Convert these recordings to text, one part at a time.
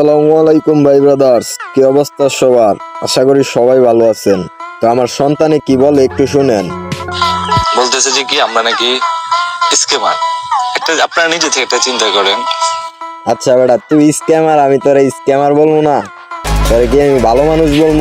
আসসালামু আলাইকুম ভাই ব্রাদার্স কি অবস্থা সবার? আশা করি সবাই ভালো আছেন। তো আমার সন্তানে কি বলে একটু শুনেন। বলতেছে যে কি আমরা নাকি স্কেমার একটা আপনারা নিজে থেকে একটা চিন্তা করেন। আচ্ছা বেটা তুই স্ক্যামার আমি তোরা স্ক্যামার বলব না। তোরা কি আমি ভালো মানুষ বলব?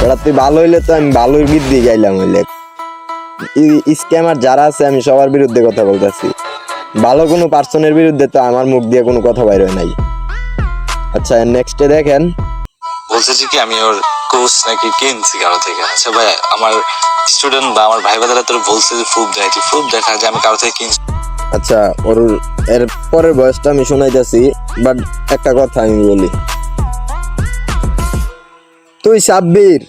বেটা তুই ভালো হইলে তো আমি ভালোর বৃদ্ধি গাইলাম হইলে। স্ক্যামার যারা আছে আমি সবার বিরুদ্ধে কথা বলতেছি। ভালো কোনো পার্সনের বিরুদ্ধে তো আমার মুখ দিয়ে কোনো কথা বাইরে নাই। আচ্ছা নেক্সটে দেখেন। বলছে যে কি আমি ওর কোর্স নাকি কিনছি কারও থেকে? আচ্ছা ভাই আমার স্টুডেন্ট বা আমার ভাই বাদারা তোর বলছে যে প্রুফ দেয় প্রুফ দেখা যে আমি কারও থেকে কিনছি আচ্ছা ওর এর পরের বয়সটা আমি শোনাইতেছি বাট একটা কথা আমি বলি। তুই সাব্বির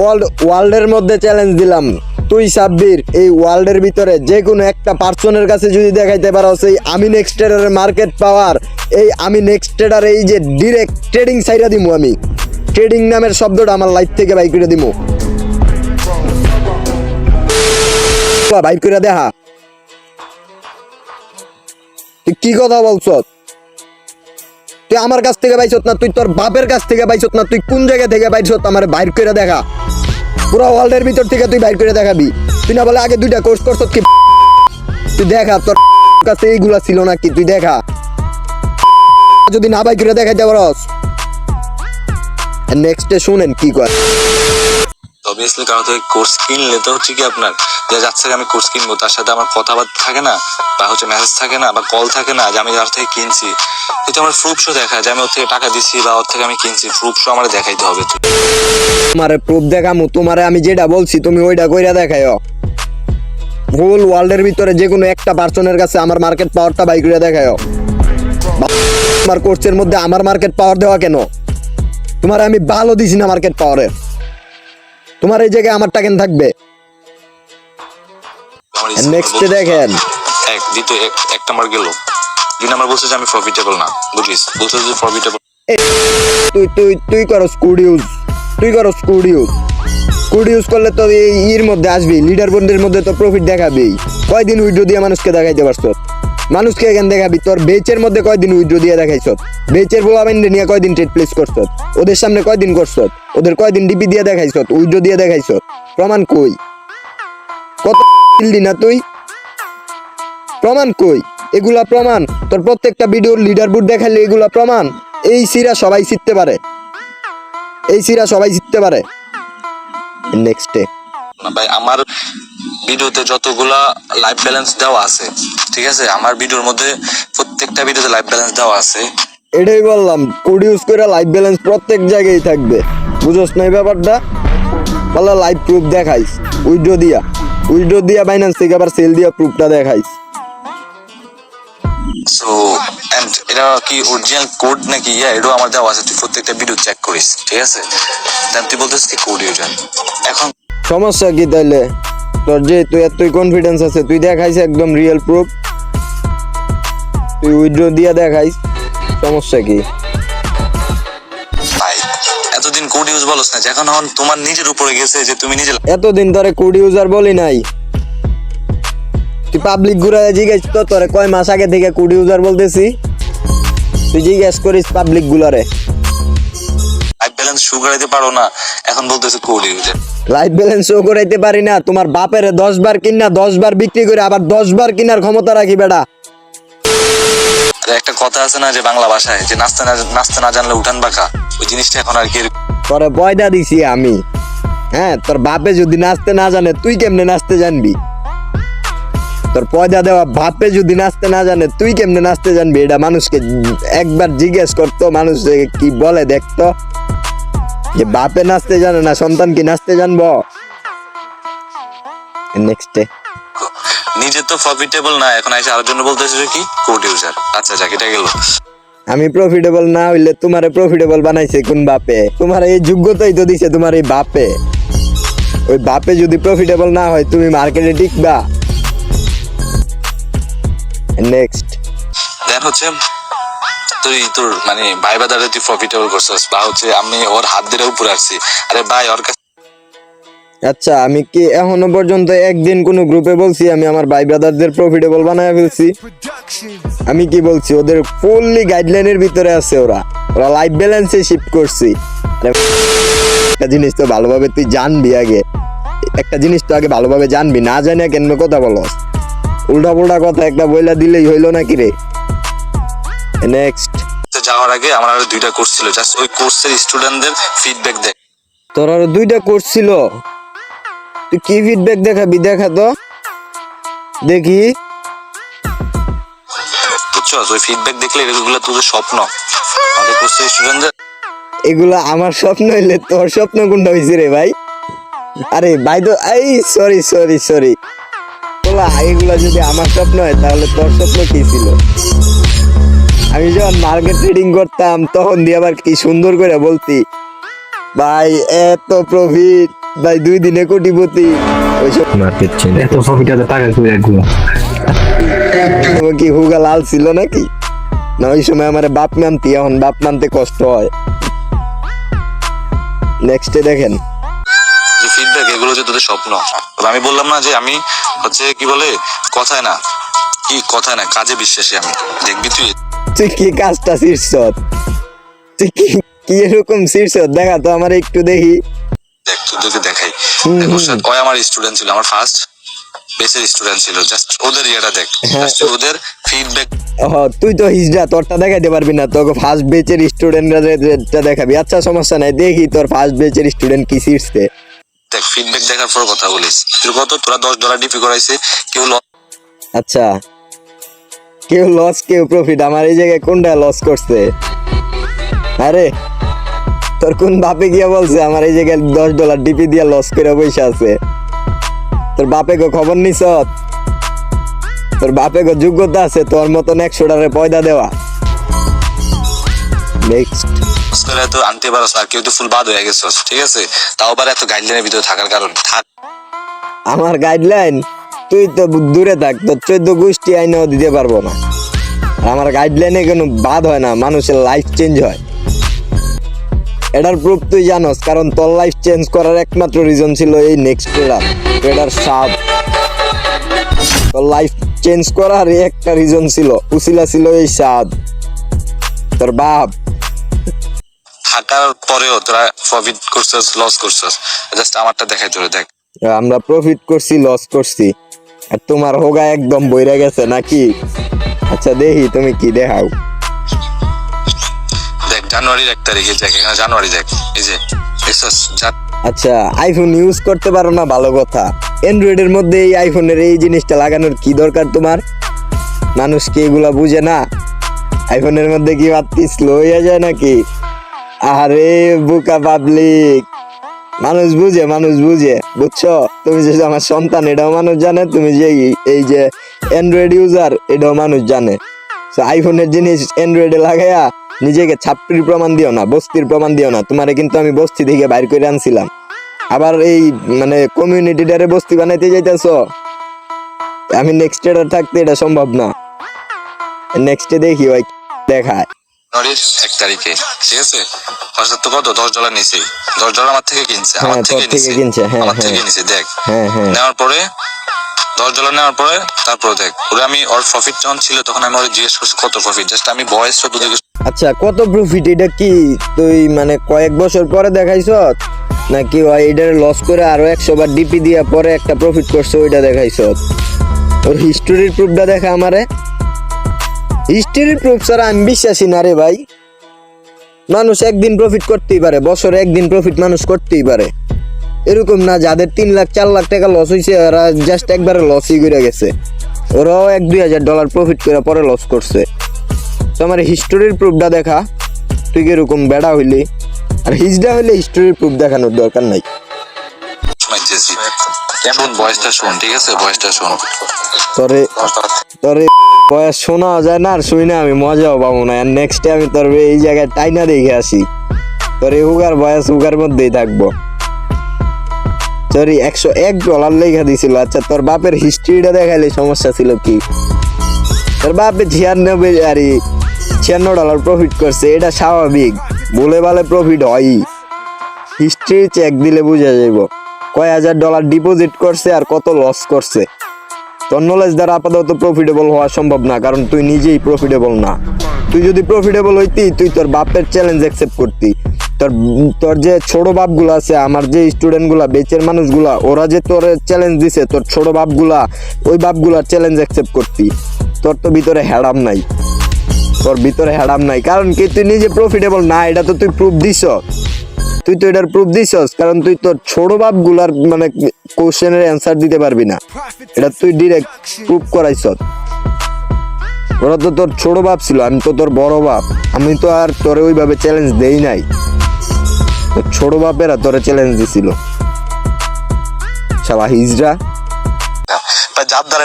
ওয়ার্ল্ড ওয়ার্ল্ডের মধ্যে চ্যালেঞ্জ দিলাম। তুই সাব্বির এই ওয়ার্ল্ডের ভিতরে যে কোনো একটা পার্সনের কাছে যদি দেখাইতে পারো সেই আমি নেক্সট মার্কেট পাওয়ার এই আমি নেক্সট ট্রেডার এই যে ডিরেক্ট ট্রেডিং সাইডা দিমু আমি। ট্রেডিং নামের শব্দটা আমার লাইফ থেকে বাইক করে দিমু। বাইক করে দেখা তুই কি কথা বলছ? তুই আমার কাছ থেকে পাইছত না, তুই তোর বাপের কাছ থেকে পাইছত না, তুই কোন জায়গা থেকে পাইছত আমার বাইর করে দেখা পুরো ওয়ার্ল্ডের ভিতর থেকে তুই বাইর করে দেখাবি। তুই না বলে আগে দুইটা কোর্স করছ কি? তুই দেখা, তোর কাছে এইগুলা ছিল না কি তুই দেখা। যদি না বাইর করে দেখাইতে পারস নেক্সটে শুনেন কি কয়। অবভিয়াসলি কারও থেকে কোর্স কিনলে তো হচ্ছে কি আপনার। যে যাচ্ছে আমি কোর্স কিনবো তার সাথে আমার কথাবার্তা থাকে না বা হচ্ছে মেসেজ থাকে না বা কল থাকে না যে আমি যার থেকে কিনছি। এটা আমার প্রুফ শো দেখা যে আমি ওর থেকে টাকা দিছি বা ওর থেকে আমি কিনছি প্রুফ শো আমার দেখাইতে হবে তো। তোমারে প্রুফ দেখামু তোমারে আমি যেটা বলছি তুমি ওইটা কইরা দেখাইও। হোল ওয়ার্ল্ডের ভিতরে যে কোনো একটা পার্সনের কাছে আমার মার্কেট পাওয়ারটা বাই করে দেখাইও। আমার কোর্সের মধ্যে আমার মার্কেট পাওয়ার দেওয়া কেন? তোমার আমি ভালো দিছি না মার্কেট পাওয়ারের তোমার এই জায়গায় আমারটা কেন থাকবে? আমার নেক্সট দেখেন। এক দ্বিতীয় এক এক নাম্বার গেল। দুই নাম্বার বলছে যে আমি প্রফিটেবল না। বুঝিস? বলছে যে প্রফিটেবল তুই তুই তুই করো স্কুড ইউজ তুই করো স্কুড ইউজ স্কুড ইউজ করলে তো ইর মধ্যে আসবি লিডার বন্ডের মধ্যে তো প্রফিট দেখাবি কয়দিন উইড্রো দিয়ে মানুষকে দেখাইতে পারছ? মানুষকে এখান দেখাবি তোর বেচের মধ্যে কয়দিন উইড্রো দিয়ে দেখাইছ? বেচের বোলাবেন নিয়ে কয়দিন ট্রেড প্লেস করছ? ওদের সামনে কয়দিন করছ? ওদের কয়দিন ডিপি দিয়ে দেখাইছ? উইড্রো দিয়ে দেখাইছ? প্রমাণ কই? কত দিলি না তুই? প্রমাণ কই? এগুলা প্রমাণ। তোর প্রত্যেকটা ভিডিওর লিডার বুট দেখাইলে এগুলা প্রমাণ। এই সিরা সবাই শিখতে পারে। এই সিরা সবাই শিখতে পারে। নেক্সটে না ভাই আমার ভিডিওতে যতগুলা লাইফ ব্যালেন্স দেওয়া আছে ঠিক আছে? আমার ভিডিওর মধ্যে প্রত্যেকটা ভিডিওতে লাইফ ব্যালেন্স দেওয়া আছে। এটাই বললাম কোড ইউজ করে লাইফ ব্যালেন্স প্রত্যেক জায়গায় থাকবে। বুঝোস না এই ব্যাপারটা? বলে লাইভ প্রুফ দেখাইস উইড্রো দিয়া। উইড্রো দিয়া বাইন্যান্স থেকে আবার সেল দিয়া প্রুফটা দেখাইস। সো এন্ড এটা কি অরিজিনাল কোড নাকি? ইয়া এটাও আমার দেওয়া আছে তুই প্রত্যেকটা ভিডিও চেক করিস ঠিক আছে? দেন তুই বলতেছিস কি কোড ইউজার এখন সমস্যা কি তাইলে? তোর যে তুই এতই কনফিডেন্স আছে তুই দেখাইস একদম রিয়েল প্রুফ তুই উইড্রো দিয়া দেখাইস সমস্যা কি? এতদিন কোড ইউজ বলস না এখন এখন তোমার নিজের উপরে গেছে যে তুমি নিজে এতদিন ধরে কোড ইউজার বলি নাই। তুই পাবলিক ঘুরায় জিজ্ঞেস তো তোরে কয় মাস আগে থেকে কোড ইউজার বলতেছি? তুই জিজ্ঞেস করিস পাবলিক গুলারে। ব্যালেন্স শু করাইতে পারো না। এখন বলতেছে কোড লাইফ ব্যালেন্স শো করাইতে পারি না তোমার বাপের দশ বার কিনা দশ বার বিক্রি করে আবার দশ বার কিনার ক্ষমতা রাখি বেটা। একটা কথা আছে না যে বাংলা ভাষায় যে নাচতে না নাচতে না জানলে উঠান বাঁকা ওই জিনিসটা এখন আর কি তোরে পয়দা দিছি আমি। হ্যাঁ তোর বাপে যদি নাচতে না জানে তুই কেমনে নাচতে জানবি? তোর পয়দা দেওয়া বাপে যদি নাচতে না জানে তুই কেমনে নাচতে জানবি? এটা মানুষকে একবার জিজ্ঞেস করতো মানুষ কি বলে দেখতো। যে বাপে নাচতে জানে না সন্তান কি নাচতে জানব? নেক্সটে নিজে তো প্রফিটেবল না এখন আইসা আরেকজন বলতেছে যে কি? কোড ইউজার আচ্ছা যাক এটা গেল। আমি প্রফিটেবল না হইলে তোমারে প্রফিটেবল বানাইছে কোন বাপে? তোমার এই যোগ্যতাই তো দিছে তোমার এই বাপে। ওই বাপে যদি প্রফিটেবল না হয় তুমি মার্কেটে টিকবা। নেক্সট দেন হচ্ছে তুই তোর মানে ভাই বাদারে তুই প্রফিটেবল করছিস। বা হচ্ছে আমি ওর হাত ধরে উপরে আসছি। আরে ভাই, ওর আচ্ছা আমি কি এখনও পর্যন্ত একদিন কোনো গ্রুপে বলছি, আমি আমার ভাই ব্রাদারদের প্রফিটেবল বানায় ফেলছি? আমি কি বলছি, ওদের ফুললি গাইডলাইনের ভিতরে আছে ওরা। ওরা লাইফ ব্যালেন্সে শিফট করছি। একটা জিনিস তো ভালোভাবে তুই জানবি আগে। একটা জিনিস তো আগে ভালোভাবে জানবি, না জানি কেন কথা বলস? উল্টা পুল্টা কথা একটা বইলা দিলেই হইল নাকি রে? নেক্সট তো যাওয়ার আগে আমার আরও দুইটা কোর্স ছিল। জাস্ট ওই কোর্সের স্টুডেন্টদের ফিডব্যাক দেখ তোর আরও দুইটা কোর্স ছিল। তুই কি ফিডব্যাক দেখাবি? দেখা তো। দেখি। বুঝছ ওই ফিডব্যাক দেখলে এগুলো তোদের স্বপ্ন। আমাদের কোর্সের স্টুডেন্টদের এগুলো আমার স্বপ্ন হইলে তোর স্বপ্ন কোনটা হয়েছে রে ভাই? আরে ভাই তো এই সরি সরি সরি বলা এগুলা যদি আমার স্বপ্ন হয় তাহলে তোর স্বপ্ন কি ছিল? আমি যখন মার্কেট ট্রেডিং করতাম তখন দিয়ে আবার কি সুন্দর করে বলতি ভাই এত প্রফিট ভাই দুই দিনে কোটিপতি। ওইসব মার্কেট চেঞ্জ এত প্রফিট আছে টাকা করে একগুলো কি হুগা লাল ছিল নাকি? না ওই সময় আমার বাপ মানতি এখন বাপ মানতে কষ্ট হয়। নেক্সটে দেখেন। যে ফিডব্যাক এগুলো যে তোদের স্বপ্ন। আমি বললাম না যে আমি হচ্ছে কি বলে কথায় না কি কথায় না কাজে বিশ্বাসী আমি। দেখবি তুই। তুই কি কাজটা শীর্ষত তুই কি কি এরকম শীর্ষত দেখা তো আমার একটু দেখি। দেখ তোদেরকে দেখাই। ওই আমার স্টুডেন্ট ছিল? আমার ফার্স্ট বেসের স্টুডেন্ট ছিল। জাস্ট ওদের ইয়েটা দেখ। হ্যাঁ, জাস্ট ওদের ফিডব্যাক তুই তো হিজড়া তোরটা দেখাইতে পারবি না। তোকে ফার্স্ট বেচের স্টুডেন্টরা দেখাবি। আচ্ছা সমস্যা নাই দেখি তোর ফার্স্ট বেচের স্টুডেন্ট কি শীর্ষে দেখ ফিডব্যাক দেখার পর কথা বলিস। তুই কত? তোরা দশ ডলার ডিপি করাইছে কেউ আচ্ছা। কেউ লস কেউ প্রফিট আমার এই জায়গায় কোনটা লস করছে? আরে তোর কোন বাপে গিয়া বলছে আমার এই জায়গায় দশ ডলার ডিপি দিয়া লস করে পয়সা আছে। তোর বাপে গো খবর নিস তোর বাপে গো যোগ্যতা আছে তোর মতন একশো টাকার পয়দা দেওয়া। নেক্সট করে এত আনতে পারস না কেউ তো ফুল বাদ হয়ে গেছস ঠিক আছে? তাও আবার এত গাইডলাইনের ভিতরে থাকার কারণ। থাক। আমার গাইডলাইন তুই তো দূরে থাক তোর চোদ্দ গোষ্ঠী আইনেও দিতে পারব না। আর আমার গাইডলাইনে কোনো বাদ হয় না মানুষের লাইফ চেঞ্জ হয়। এটার প্রুফ তুই জানোস কারণ তোর লাইফ চেঞ্জ করার একমাত্র রিজন ছিল এই নেক্সট ট্রেডার ট্রেডার সাপ। তোর লাইফ চেঞ্জ করার একটা রিজন ছিল উসিলা ছিল এই সাদ তোর বাপ। থাকার পরেও তোরা প্রফিট করছস লস করছস জাস্ট আমারটা দেখাই তোরে দেখ। আমরা প্রফিট করছি লস করছি। আর তোমার হোগা একদম বইরে গেছে নাকি? আচ্ছা দেখি তুমি কি দেখাও। দেখ জানুয়ারির এক তারিখে দেখ এখানে জানুয়ারি দেখ এই যে আচ্ছা আইফোন ইউজ করতে পারো না ভালো কথা। অ্যান্ড্রয়েড এর মধ্যে এই আইফোনের এই জিনিসটা লাগানোর কি দরকার তোমার? মানুষ কি এগুলা বুঝে না? আইফোনের মধ্যে কি বাতি স্লো হয়ে যায় নাকি? আরে বুকা পাবলিক মানুষ বুঝে মানুষ বুঝে, বুঝছ? তুমি যে আমার সন্তান, এটাও মানুষ জানে, তুমি যে এই- যে অ্যান্ড্রয়েড ইউজার এটাও মানুষ জানে। তো আইফোনের জিনিস অ্যান্ড্রয়েডে লাগাইয়া নিজেকে ছাপটির প্রমাণ দিও না, বস্তির প্রমাণ দিও না। তোমারে কিন্তু আমি বস্তি থেকে বাইর করে আনছিলাম। আবার এই মানে কমিউনিটিটারে বস্তি বানাইতে যাইতেছ? আমি নেক্সট এর থাকতে এটা সম্ভব না। নেক্সটে দেখি ওই দেখায়। জানুয়ারির এক তারিখে ঠিক আছে? হঠাৎ তো কত দশ ডলার নিছে। দশ ডলার আমার থেকে কিনছে আমার হ্যাঁ, থেকে থেকে কিনছে, হ্যাঁ, আমার হ্যাঁ। থেকে নিছে দেখ। নেওয়ার পরে দশ ডলার নেওয়ার পরে তারপরে দেখ ওরে আমি ওর প্রফিট যখন ছিল তখন আমি ওরে জিজ্ঞেস করছি কত প্রফিট জাস্ট আমি বয়সটা তোদেরকে আচ্ছা কত প্রফিট এটা কি তুই মানে কয়েক বছর পরে দেখাইছ? নাকি ওই এটার লস করে আরও একশো বার ডিপি দিয়া পরে একটা প্রফিট করছে ওইটা দেখাইছ? ওর হিস্টোরির প্রুফটা দেখা আমারে। হিস্টোরির প্রুফ ছাড়া আমি বিশ্বাসী না রে ভাই। মানুষ একদিন প্রফিট করতেই পারে, বছরে একদিন প্রফিট মানুষ করতেই পারে। এরকম না, যাদের তিন লাখ, চার লাখ টাকা লস হয়েছে ওরা জাস্ট একবারে লসই করে গেছে। ওরাও এক দুই হাজার ডলার প্রফিট করে পরে লস করছে। তো আমার হিস্টোরির প্রুফটা দেখা, তুই কীরকম বেড়া হইলি? আর হিজডা হইলে হিস্টোরির প্রুফ দেখানোর দরকার নাই। শোন বয়সটা শোন, ঠিক আছে? বয়সটা শোন। তোরে তোরে বয়স শোনা যায় না আর শুই না আমি, মজাও পাবো না। আর নেক্সটে আমি তোর এই জায়গায় টাইনা দেখে আসি। হুগার বয়স হুগার মধ্যেই থাকব। একশো এক ডলার লেখা দিছিল। আচ্ছা তোর বাপের হিস্ট্রিটা দেখাইলে সমস্যা ছিল কি? তোর বাপে ছিয়ানব্বই, আরে, ছিয়ান্ন ডলার প্রফিট করছে, এটা স্বাভাবিক। বলে বলে প্রফিট হয়ই। হিস্ট্রি চেক দিলে বুঝা যাইব। কয় হাজার ডলার ডিপোজিট করছে আর কত লস করছে? তোর নলেজ দ্বারা আপাতত প্রফিটেবল হওয়া সম্ভব না, কারণ তুই নিজেই প্রফিটেবল না। তুই যদি প্রফিটেবল হইতি, তুই তোর বাপের চ্যালেঞ্জ অ্যাকসেপ্ট করতি। তোর তোর যে ছোট বাপগুলো আছে, আমার যে স্টুডেন্টগুলা বেচের মানুষগুলা, ওরা যে তোর চ্যালেঞ্জ দিছে, তোর ছোট বাপগুলা, ওই বাপগুলার চ্যালেঞ্জ অ্যাকসেপ্ট করতি। তোর তো ভিতরে হ্যাডাম নাই। তোর ভিতরে হ্যাডাম নাই। কারণ কি, তুই নিজে প্রফিটেবল না, এটা তো তুই প্রুফ দিছ। তুই তো এটার প্রুফ দিছস কারণ তুই তোর ছোট বাপগুলার মানে কোশ্চেনের অ্যান্সার দিতে পারবি না। এটা তুই ডিরেক্ট প্রুফ করাইছ ওরা তো তোর ছোট বাপ ছিল আমি তো তোর বড় বাপ। আমি তো আর তোরে ওইভাবে চ্যালেঞ্জ দেই নাই। তোর ছোট বাপেরা তোরে চ্যালেঞ্জ দিছিল। শালা হিজরা যার দ্বারা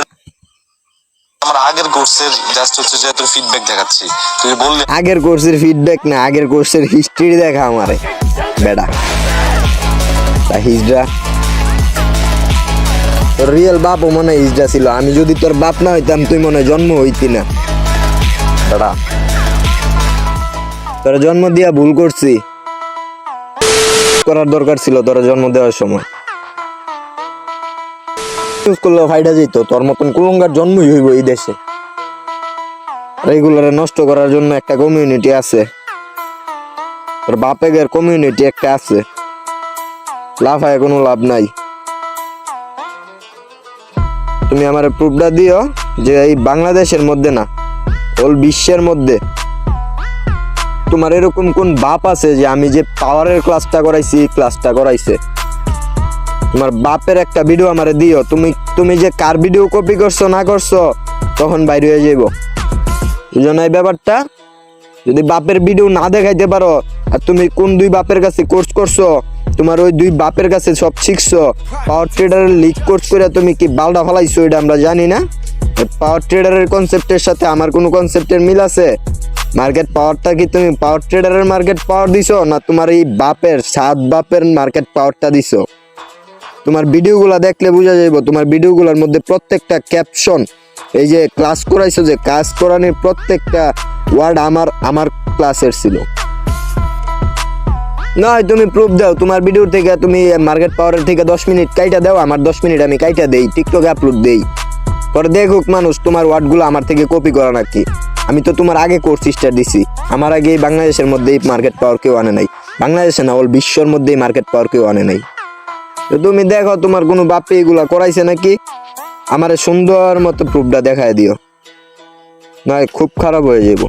আমার আগের কোর্সের জাস্ট হচ্ছে যে তোর ফিডব্যাক দেখাচ্ছি। তুই বললি আগের কোর্সের ফিডব্যাক না আগের কোর্সের হিস্ট্রি দেখা আমারে। বেডা। তা হিজড়া। তোর রিয়েল বাপও মনে হিজড়া ছিল। আমি যদি তোর বাপ না হইতাম, তুই মনে জন্ম হইতি না। বেডা। তোর জন্ম দিয়া ভুল করছি। করার দরকার ছিল তোর জন্ম দেওয়ার সময়। ইউজ করলে ফাইডা যেত। তোর মতন কুলঙ্গার জন্মই হইব এই দেশে। রেগুলারে নষ্ট করার জন্য একটা কমিউনিটি আছে। তোর বাপেগের কমিউনিটি একটা আছে। লাফায় কোনো লাভ নাই। তুমি আমার প্রুফটা দিও যে এই বাংলাদেশের মধ্যে না ওল বিশ্বের মধ্যে তোমার এরকম কোন বাপ আছে যে আমি যে পাওয়ারের ক্লাসটা করাইছি ক্লাসটা করাইছে? তোমার বাপের একটা ভিডিও আমারে দিও। তুমি তুমি যে কার ভিডিও কপি করছ, না করছ, তখন বাইরে হয়ে যাইব। এই না এই ব্যাপারটা যদি বাপের ভিডিও না দেখাইতে পারো, আর তুমি কোন দুই বাপের কাছে কোর্স করছ, তোমার ওই দুই বাপের কাছে সব শিখছো পাওয়ার ট্রেডারের লিক কোর্স করে তুমি কি বালডা ফেলাইছো, এটা আমরা জানি না। পাওয়ার ট্রেডারের কনসেপ্টের সাথে আমার কোনো কনসেপ্টের মিল আছে? মার্কেট পাওয়ারটা কি তুমি পাওয়ার ট্রেডারের মার্কেট পাওয়ার দিছো, না তোমার এই বাপের, সাত বাপের মার্কেট পাওয়ারটা দিছো? তোমার ভিডিওগুলো দেখলে বোঝা যাইব, তোমার ভিডিওগুলোর মধ্যে প্রত্যেকটা ক্যাপশন এই যে ক্লাস করাইছো যে ক্লাস করানোর প্রত্যেকটা ওয়ার্ড আমার আমার ক্লাসের ছিল। নয় তুমি প্রুফ দাও, তোমার ভিডিও থেকে তুমি মার্কেট পাওয়ারের থেকে দশ মিনিট কাইটা দাও, আমার দশ মিনিট আমি কাইটা দেই টিকটকে আপলোড দেই। পরে দেখুক মানুষ, তোমার ওয়ার্ডগুলো আমার থেকে কপি করা নাকি। আমি তো তোমার আগে কোর্স স্টার দিছি। আমার আগে বাংলাদেশের মধ্যেই মার্কেট পাওয়ার কেউ আনে নাই। বাংলাদেশে না ওল বিশ্বর মধ্যেই মার্কেট পাওয়ার কেউ আনে নাই। তো তুমি দেখো, তোমার কোনো বাপে এগুলা করাইছে নাকি? আমারে সুন্দর মতো প্রুফটা দেখায় দিও। নয় খুব খারাপ হয়ে যাব